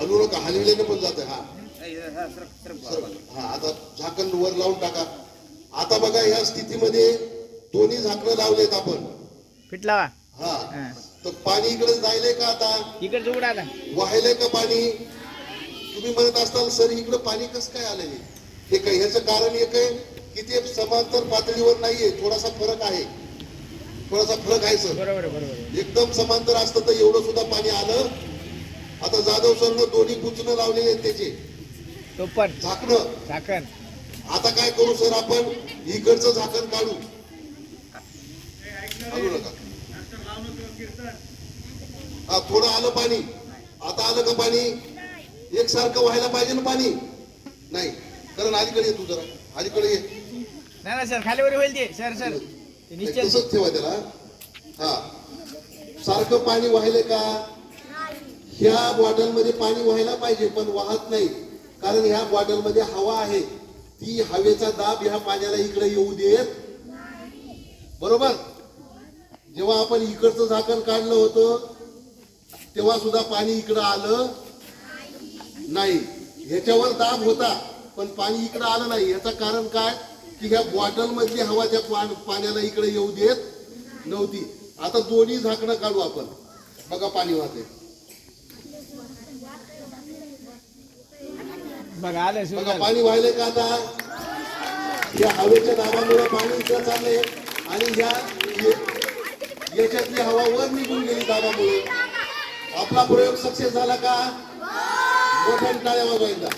हलवू नका हलविल्याने पण जाते हा. सर, हा आता झाकण वर लावून टाका. आता बघा या स्थितीमध्ये दोन्ही झाकणं लावलेत आपण. फिट लावा. हा. तर पाणी इकडे जायलंय का आता? उघडा आता. वाहायलंय का पाणी? तुम्ही म्हणत असताल सर इकडे पाणी कसं काय आलंय? हे काय ह्याचं कारण एक आहे की ते समांतर पातळीवर नाहीये. थोडासा फरक आहे. थोडासा फरक आहे सर. बरोबर. एकदम समांतर असतं तर एवढं सुद्धा पाणी आलं आता जाधव सरनं दोन्ही बुचणं लावलेले आहेत त्याचे. टोपण झाकणं. झाकण. आता काय करू सर आपण इकडचं झाकण काढू? काढू नका. हा थोडं आलं पाणी. आता आलं का पाणी? एकसारखं व्हायला पाहिजे ना पाणी? नाही. कारण अलीकडे ये तू जरा. अलीकडे ये. नाही ना सर खालीवर होईल ते. Sir sir. ते तसंच ठेवा त्याला. हा. सारखं पाणी वाहिले का? ह्या बॉटलमध्ये पाणी व्हायला पाहिजे पण वाहत नाही. कारण ह्या बॉटलमध्ये हवा आहे. ती हवेचा दाब ह्या पाण्याला इकडे येऊ देत बरोबर? जेव्हा आपण इकडचं झाकण काढलं होतं तेव्हा सुद्धा पाणी इकडं आलं नाही. ह्याच्यावर दाब होता पण पाणी इकडं आलं नाही. याचं कारण काय? की ह्या बॉटल मधली हवा त्या पाण्याला इकडे येऊ देत नव्हती. आता दोन्ही झाकणं काढू आपण. बघा पाणी वाहते बघा आलं सुरू बघा झालं. पाणी वाहिले का आता? या हवेच्या दाबामुळे पाणी इकडे चाललंय. आणि ये- याच्यातली हवा वर निघून गेली दाबामुळे. आपला प्रयोग सक्सेस झाला का? मोठ्या टाळ्या वाजवायचा